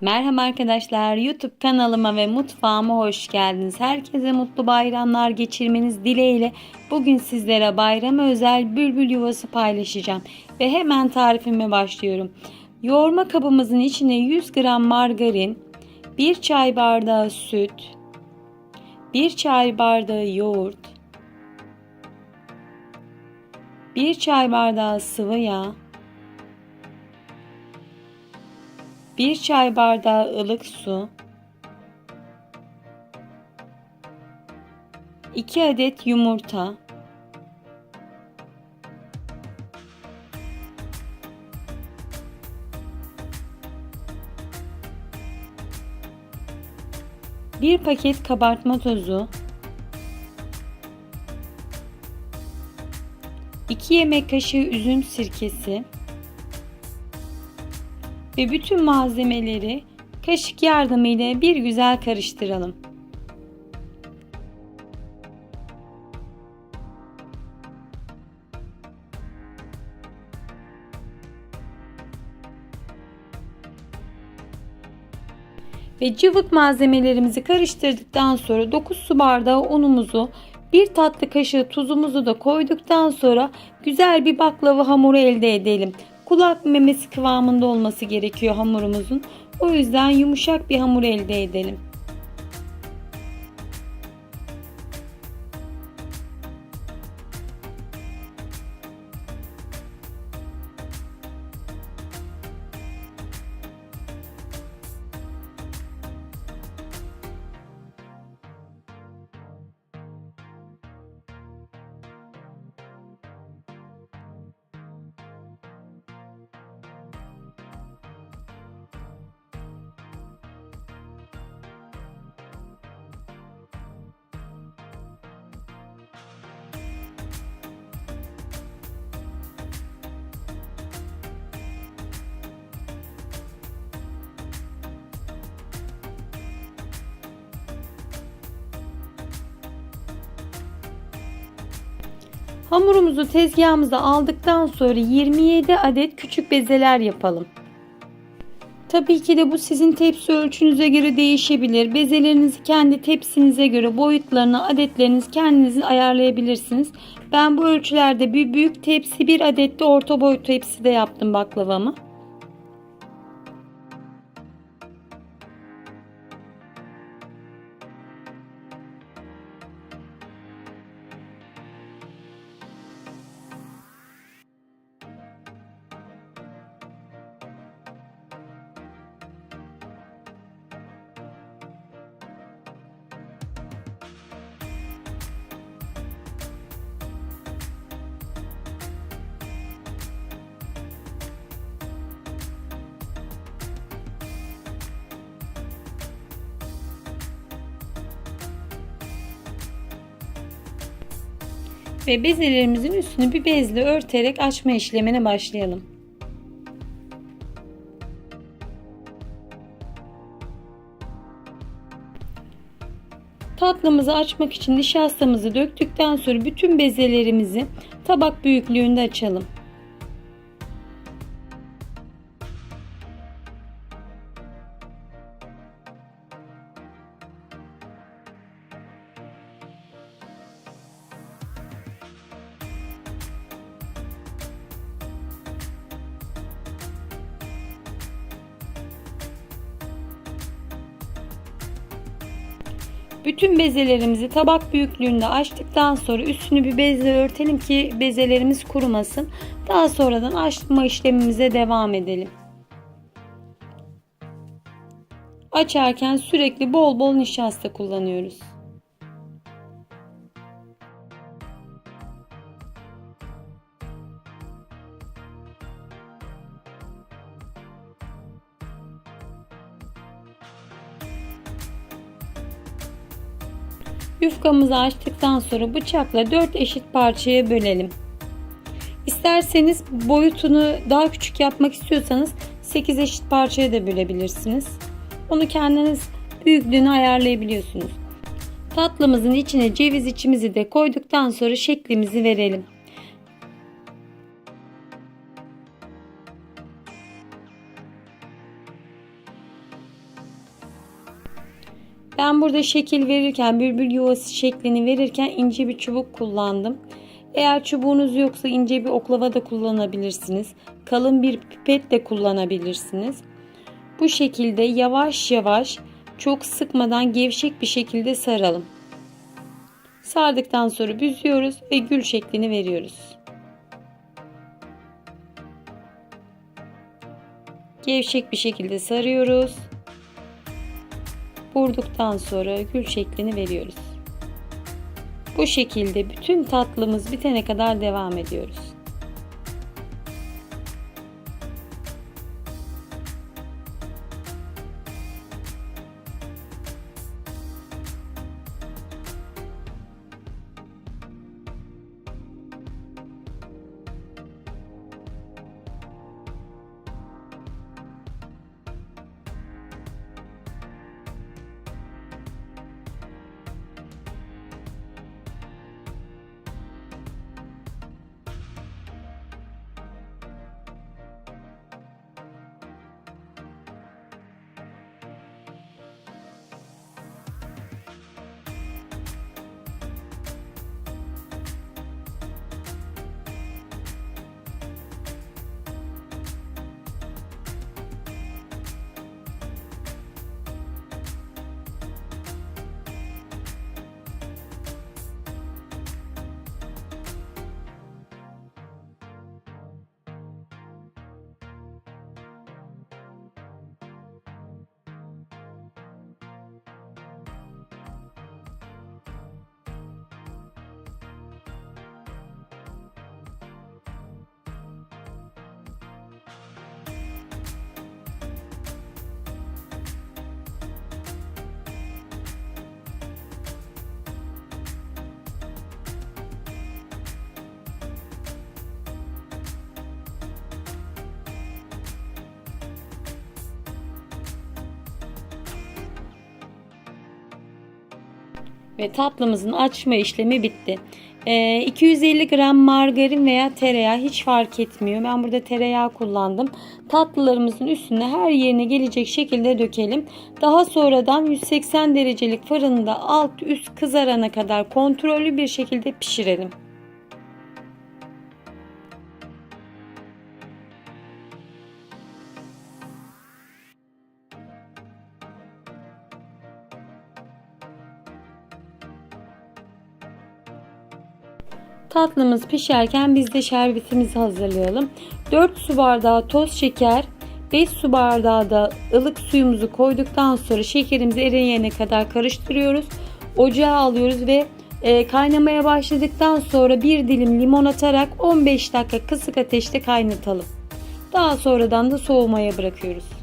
Merhaba arkadaşlar, YouTube kanalıma ve mutfağıma hoş geldiniz. Herkese mutlu bayramlar geçirmeniz dileğiyle bugün sizlere bayrama özel bülbül yuvası paylaşacağım. Ve hemen tarifime başlıyorum. Yoğurma kabımızın içine 100 gram margarin, 1 çay bardağı süt, 1 çay bardağı yoğurt, 1 çay bardağı sıvı yağ, 1 çay bardağı ılık su, 2 adet yumurta, bir paket kabartma tozu, 2 yemek kaşığı üzüm sirkesi, ve bütün malzemeleri kaşık yardımıyla bir güzel karıştıralım. Ve cıvık malzemelerimizi karıştırdıktan sonra 9 su bardağı unumuzu bir tatlı kaşığı tuzumuzu da koyduktan sonra güzel bir baklava hamuru elde edelim kulak memesi kıvamında olması gerekiyor hamurumuzun. O yüzden yumuşak bir hamur elde edelim. Hamurumuzu tezgahımıza aldıktan sonra 27 adet küçük bezeler yapalım. Tabii ki de bu sizin tepsi ölçünüze göre değişebilir. Bezelerinizi kendi tepsinize göre boyutlarını, adetlerinizi kendiniz ayarlayabilirsiniz. Ben bu ölçülerde bir büyük tepsi, bir adet de orta boy tepside yaptım baklavamı. Ve bezelerimizin üstünü bir bezle örterek açma işlemine başlayalım. Tatlımızı açmak için nişastamızı döktükten sonra bütün bezelerimizi tabak büyüklüğünde açalım. Bütün bezelerimizi tabak büyüklüğünde açtıktan sonra üstünü bir bezle örtelim ki bezelerimiz kurumasın. Daha sonradan açma işlemimize devam edelim. Açarken sürekli bol bol nişasta kullanıyoruz. Yufkamızı açtıktan sonra bıçakla 4 eşit parçaya bölelim. İsterseniz boyutunu daha küçük yapmak istiyorsanız 8 eşit parçaya da bölebilirsiniz. Onu kendiniz büyüklüğünü ayarlayabiliyorsunuz. Tatlımızın içine ceviz içimizi de koyduktan sonra şeklimizi verelim. Ben burada şekil verirken bülbül yuvası şeklini verirken ince bir çubuk kullandım. Eğer çubuğunuz yoksa ince bir oklava da kullanabilirsiniz. Kalın bir pipet de kullanabilirsiniz. Bu şekilde yavaş yavaş çok sıkmadan gevşek bir şekilde saralım. Sardıktan sonra büzüyoruz ve gül şeklini veriyoruz. Gevşek bir şekilde sarıyoruz. Vurduktan sonra gül şeklini veriyoruz. Bu şekilde bütün tatlımız bitene kadar devam ediyoruz. Ve tatlımızın açma işlemi bitti. Ee, 250 gram margarin veya tereyağı hiç fark etmiyor. Ben burada tereyağı kullandım. Tatlılarımızın üstüne her yerine gelecek şekilde dökelim. Daha sonradan 180 derecelik fırında alt üst kızarana kadar kontrollü bir şekilde pişirelim. Tatlımız pişerken biz de şerbetimizi hazırlayalım. 4 su bardağı toz şeker, 5 su bardağı da ılık suyumuzu koyduktan sonra şekerimizi eriyene kadar karıştırıyoruz. Ocağa alıyoruz ve e, kaynamaya başladıktan sonra bir dilim limon atarak 15 dakika kısık ateşte kaynatalım. Daha sonradan da soğumaya bırakıyoruz.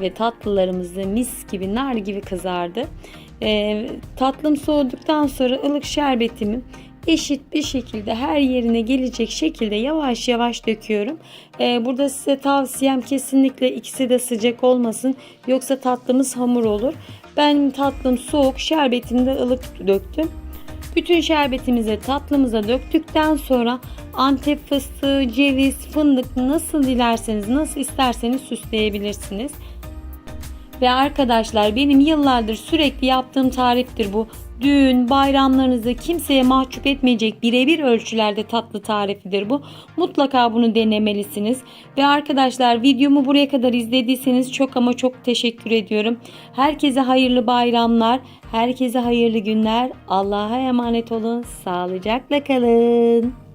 Ve tatlılarımız da mis gibi nar gibi kızardı. E, tatlım soğuduktan sonra ılık şerbetimi eşit bir şekilde her yerine gelecek şekilde yavaş yavaş döküyorum. E, burada size tavsiyem kesinlikle ikisi de sıcak olmasın yoksa tatlımız hamur olur. Ben tatlım soğuk şerbetini de ılık döktüm. Bütün şerbetimizi tatlımıza döktükten sonra antep fıstığı, ceviz, fındık nasıl dilerseniz, nasıl isterseniz süsleyebilirsiniz. Ve arkadaşlar benim yıllardır sürekli yaptığım tariftir bu. Düğün, bayramlarınızı kimseye mahcup etmeyecek birebir ölçülerde tatlı tarifidir bu. Mutlaka bunu denemelisiniz. Ve arkadaşlar videomu buraya kadar izlediyseniz çok ama çok teşekkür ediyorum. Herkese hayırlı bayramlar, herkese hayırlı günler. Allah'a emanet olun. Sağlıcakla kalın.